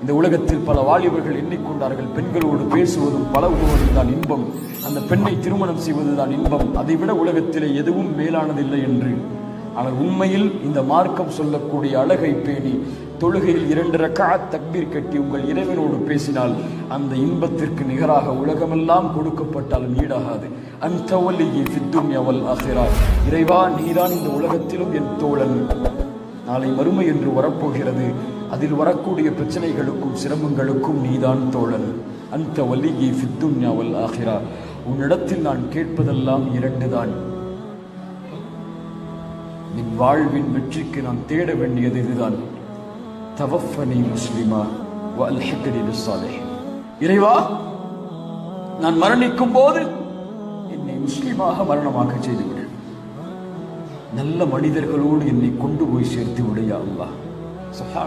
இந்த உலகத்தில் பல வாலிபர்கள் எண்ணிக்கொண்டார்கள். பெண்களோடு பேசுவதும் பழகுவதும் தான் இன்பம். அந்த பெண்ணை திருமணம் செய்வதுதான் இன்பம். அதைவிட உலகத்திலே எதுவும் மேலானதில்லை என்று. ஆனால் உண்மையில் இந்த மார்க்கம் சொல்லக்கூடிய அழகை பேணி தொழுகையில் இரண்டு ரக்கா தக்பீர் கட்டி உங்கள் இறைவனோடு பேசினால் அந்த இன்பத்திற்கு நிகராக உலகமெல்லாம் கொடுக்கப்பட்டாலும் ஈடாகாது. அந்த சித்தும் ஃபித்துன்யவல் ஆகிறார் இறைவா நீதான் இந்த உலகத்திலும் என் தோழன். நாளை மறுமை என்று வரப்போகிறது. அதில் வரக்கூடிய பிரச்சனைகளுக்கும் சிரமங்களுக்கும் நீதான் தோழன். அந்த வலியை ஃபித்துன்யாவல் ஆகிறா உன்னிடத்தில் நான் கேட்பதெல்லாம் இரண்டு தான் வாழ்வின் வெற்றிக்கு நான் தேட வேண்டியது இதுதான். தவஃபனி முஸ்லிமா வ இறைவா நான் மரணிக்கும் போது என்னை முஸ்லிமாக மரணமாக செய்துவிடு. நல்ல மனிதர்களோடு என்னை கொண்டு போய் சேர்த்து விடையா அல்லா சுப்ஹானல்லாஹ்